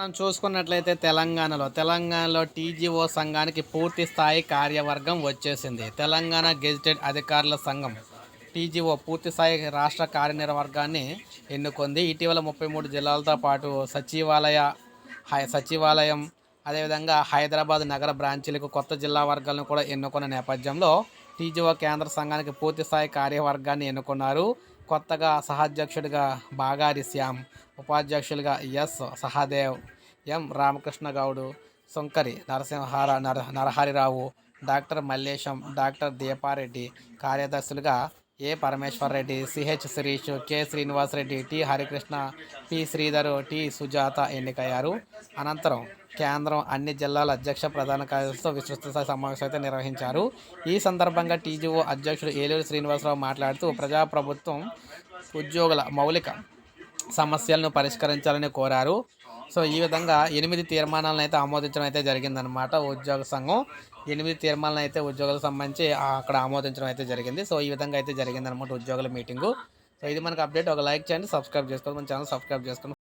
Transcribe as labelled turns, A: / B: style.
A: మనం చూసుకున్నట్లయితే తెలంగాణలో తెలంగాణలో టీజీఓ సంఘానికి పూర్తి స్థాయి కార్యవర్గం వచ్చేసింది. తెలంగాణ గెజిటెడ్ అధికారుల సంఘం టీజీఓ పూర్తి స్థాయి రాష్ట్ర కార్యనిర్వర్గాన్ని ఎన్నుకుంది. ఇటీవల ముప్పై మూడు జిల్లాలతో పాటు సచివాలయ హై సచివాలయం అదేవిధంగా హైదరాబాద్ నగర బ్రాంచీలకు కొత్త జిల్లా వర్గాలను కూడా ఎన్నుకున్న నేపథ్యంలో టీజీఓ కేంద్ర సంఘానికి పూర్తి స్థాయి కార్యవర్గాన్ని ఎన్నుకున్నారు. కొత్తగా సహాధ్యక్షుడిగా బాగారి శ్యామ్ ఉపాధ్యక్షులుగా ఎస్ సహదేవ్ ఎం రామకృష్ణ గౌడు సుంకరి నరసింహార నర Naraharirao doctor Mallesham doctor Deepa Reddy కార్యదర్శులుగా A Parameshwar Reddy CH Shirish K Srinivas Reddy T Harikrishna P Sridhar T Sujatha ఎన్నికయ్యారు. అనంతరం కేంద్రం అన్ని జిల్లాల అధ్యక్ష ప్రధాన కార్యదర్శితో విస్తృత స్థాయి సమావేశం అయితే నిర్వహించారు. ఈ సందర్భంగా టీజీఓ అధ్యక్షుడు ఏలూరు శ్రీనివాసరావు మాట్లాడుతూ ప్రజాప్రభుత్వం ఉద్యోగుల మౌలిక సమస్యలను పరిష్కరించాలని కోరారు. సో ఈ విధంగా ఎనిమిది తీర్మానాలను అయితే ఆమోదించడం అయితే జరిగిందనమాట ఉద్యోగ సంఘం. ఎనిమిది తీర్మానాలను అయితే ఉద్యోగులకు సంబంధించి అక్కడ ఆమోదించడం అయితే జరిగింది. సో ఈ విధంగా అయితే జరిగిందనమాట ఉద్యోగుల మీటింగు. సో ఇది మనకు అప్డేట్. ఒక లైక్ చేయండి సబ్స్క్రైబ్ చేసుకోండి. మన ఛానల్ సబ్స్క్రైబ్ చేసుకోండి.